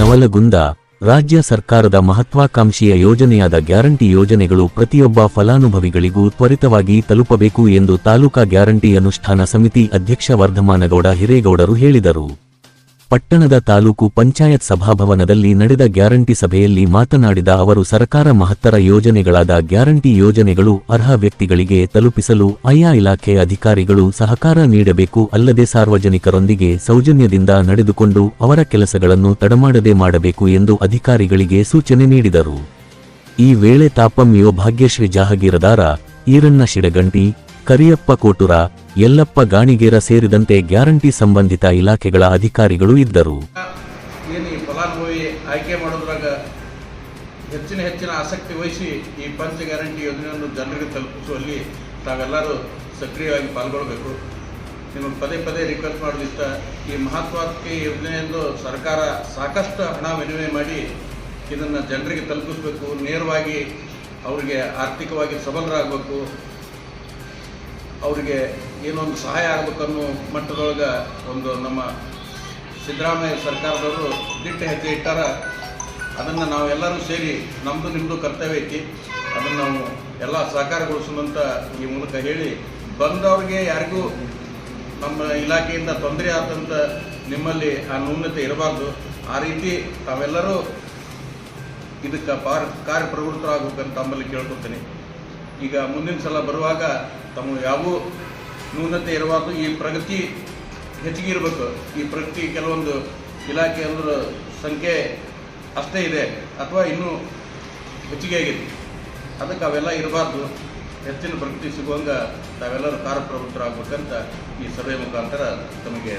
ನವಲಗುಂದ, ರಾಜ್ಯ ಸರ್ಕಾರದ ಮಹತ್ವಾಕಾಂಕ್ಷಿಯ ಯೋಜನೆಯಾದ ಗ್ಯಾರಂಟಿ ಯೋಜನೆಗಳು ಪ್ರತಿಯೊಬ್ಬ ಫಲಾನುಭವಿಗಳಿಗೂ ತ್ವರಿತವಾಗಿ ತಲುಪಬೇಕು ಎಂದು ತಾಲೂಕಾ ಗ್ಯಾರಂಟಿ ಅನುಷ್ಠಾನ ಸಮಿತಿ ಅಧ್ಯಕ್ಷ ವರ್ಧಮಾನಗೌಡ ಹಿರೇಗೌಡರು ಹೇಳಿದರು. ಪಟ್ಟಣದ ತಾಲೂಕು ಪಂಚಾಯತ್ ಸಭಾಭವನದಲ್ಲಿ ನಡೆದ ಗ್ಯಾರಂಟಿ ಸಭೆಯಲ್ಲಿ ಮಾತನಾಡಿದ ಅವರು, ಸರ್ಕಾರ ಮಹತ್ತರ ಯೋಜನೆಗಳಾದ ಗ್ಯಾರಂಟಿ ಯೋಜನೆಗಳು ಅರ್ಹ ವ್ಯಕ್ತಿಗಳಿಗೆ ತಲುಪಿಸಲು ಆಯಾ ಇಲಾಖೆ ಅಧಿಕಾರಿಗಳು ಸಹಕಾರ ನೀಡಬೇಕು, ಅಲ್ಲದೆ ಸಾರ್ವಜನಿಕರೊಂದಿಗೆ ಸೌಜನ್ಯದಿಂದ ನಡೆದುಕೊಂಡು ಅವರ ಕೆಲಸಗಳನ್ನು ತಡಮಾಡದೆ ಮಾಡಬೇಕು ಎಂದು ಅಧಿಕಾರಿಗಳಿಗೆ ಸೂಚನೆ ನೀಡಿದರು. ಈ ವೇಳೆ ತಾಪಂ ಯೋ ಭಾಗ್ಯಶ್ರೀ ಜಹಗೀರದಾರ, ಈರಣ್ಣ ಶಿಡಗಂಟಿ, ಕರಿಯಪ್ಪ ಕೋಟುರ ಯಲ್ಲಪ್ಪ ಗಾಣಿಗೇರ ಸೇರಿದಂತೆ ಗ್ಯಾರಂಟಿ ಸಂಬಂಧಿತ ಇಲಾಖೆಗಳ ಅಧಿಕಾರಿಗಳು ಇದ್ದರು. ಏನು ಈ ಆಯ್ಕೆ ಮಾಡೋದ್ರಾಗ ಹೆಚ್ಚಿನ ಹೆಚ್ಚಿನ ಆಸಕ್ತಿ ವಹಿಸಿ ಈ ಪಂಚ ಗ್ಯಾರಂಟಿ ಯೋಜನೆಯನ್ನು ಜನರಿಗೆ ತಲುಪಿಸುವಲ್ಲಿ ತಾವೆಲ್ಲರೂ ಸಕ್ರಿಯವಾಗಿ ಪಾಲ್ಗೊಳ್ಬೇಕು ನಿಮಗೆ ಪದೇ ಪದೇ ರಿಕ್ವೆಸ್ಟ್ ಮಾಡೋದಿಷ್ಟ ಈ ಮಹತ್ವಾಕಾಂಕ್ಷಿ ಯೋಜನೆಯೆಂದು ಸರ್ಕಾರ ಸಾಕಷ್ಟು ಹಣ ವಿನಿಮಯ ಮಾಡಿ ಇದನ್ನು ಜನರಿಗೆ ತಲುಪಿಸಬೇಕು. ನೇರವಾಗಿ ಅವರಿಗೆ ಆರ್ಥಿಕವಾಗಿ ಸಬಲರಾಗಬೇಕು. ಅವರಿಗೆ ಏನೊಂದು ಸಹಾಯ ಆಗಬೇಕನ್ನೋ ಮಟ್ಟದೊಳಗೆ ಒಂದು ನಮ್ಮ ಸಿದ್ದರಾಮಯ್ಯ ಸರ್ಕಾರದವರು ದಿಟ್ಟ ಹೆಜ್ಜೆ ಇಟ್ಟಾರ. ಅದನ್ನು ನಾವೆಲ್ಲರೂ ಸೇರಿ ನಮ್ಮದು ನಿಮ್ಮದು ಕರ್ತವ್ಯ ಐತಿ. ಅದನ್ನು ನಾವು ಎಲ್ಲ ಸಹಕಾರಗೊಳಿಸುವಂತ ಈ ಮೂಲಕ ಹೇಳಿ ಬಂದವ್ರಿಗೆ ಯಾರಿಗೂ ನಮ್ಮ ಇಲಾಖೆಯಿಂದ ತೊಂದರೆ ಆದಂಥ ನಿಮ್ಮಲ್ಲಿ ಆ ನ್ಯೂನತೆ ಇರಬಾರ್ದು. ಆ ರೀತಿ ತಾವೆಲ್ಲರೂ ಇದಕ್ಕೆ ಪಾರ್ ಕಾರ್ಯಪ್ರವೃತ್ತರಾಗಬೇಕಂತ ತಮ್ಮಲ್ಲಿ ಕೇಳ್ಕೊತೀನಿ. ಈಗ ಮುಂದಿನ ಸಲ ಬರುವಾಗ ತಮ್ಮ ಯಾವ ನ್ಯೂನತೆ ಇರಬಾರ್ದು ಈ ಪ್ರಗತಿ ಹೆಚ್ಚಿಗೆ ಇರಬೇಕು. ಈ ಪ್ರಗತಿ ಕೆಲವೊಂದು ಇಲಾಖೆ ಅಂದ್ರೆ ಸಂಖ್ಯೆ ಅಷ್ಟೇ ಇದೆ ಅಥವಾ ಇನ್ನೂ ಹೆಚ್ಚಿಗೆ ಆಗಿದೆ. ಅದಕ್ಕೆ ಅವೆಲ್ಲ ಇರಬಾರ್ದು. ಹೆಚ್ಚಿನ ಪ್ರಗತಿ ಸಿಗುವಂಗೆ ತಾವೆಲ್ಲರೂ ಕಾರ್ಯಪ್ರವೃತ್ತರಾಗಬೇಕಂತ ಈ ಸಭೆ ಮುಖಾಂತರ ತಮಗೆ